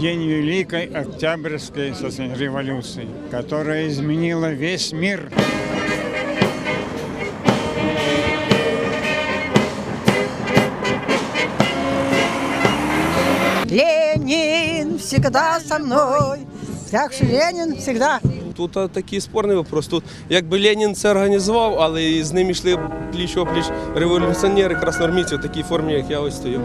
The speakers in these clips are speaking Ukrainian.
день Великой Октябрьской революции, которая изменила весь мир. Ленин всегда со мной. Так що Ленин всегда. Тут а, такий спорний вопрос. Тут якби Ленін це організував, але і з ним йшли пліч опліч революціонери, красноармійці в такій формі, як я ось стою.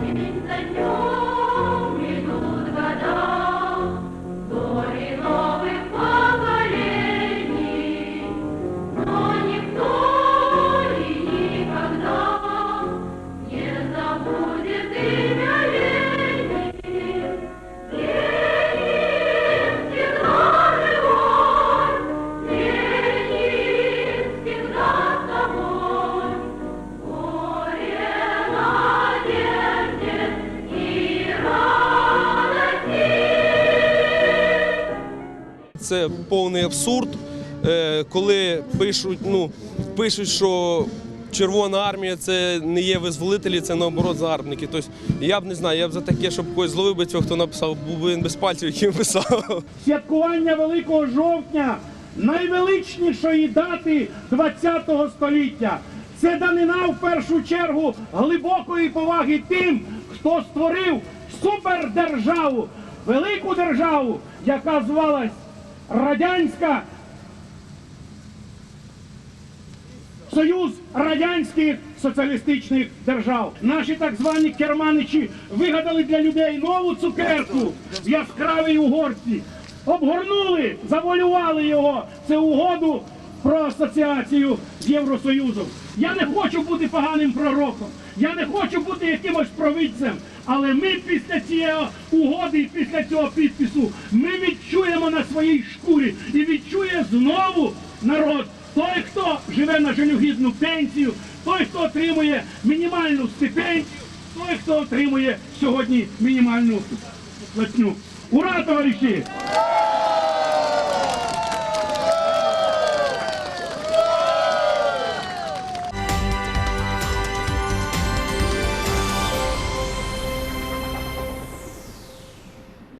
Це повний абсурд, е, коли пишуть, ну, пишуть, що Червона армія це не є визволителі, це наоборот загарбники. Тобто я б не знаю, я б за таке, щоб когось зловив би цього, хто написав, був би він без пальців, яким писав. святкування Великого жовтня найвеличнішої дати ХХ століття. Це данина в першу чергу глибокої поваги тим, хто створив супердержаву, велику державу, яка звалась Радянська Союз радянських соціалістичних держав. Наші так звані керманичі вигадали для людей нову цукерку в яскравій угорці. Обгорнули, заволювали його. Це угоду про асоціацію з Євросоюзом. Я не хочу бути поганим пророком. Я не хочу бути якимось провидцем. Але ми після цієї угоди і після цього підпису ми відчуємо на своїй шкурі і відчує знову народ. Той, хто живе на жалюгідну пенсію, той, хто отримує мінімальну стипендію, той, хто отримує сьогодні мінімальну платню. Ура, товариші!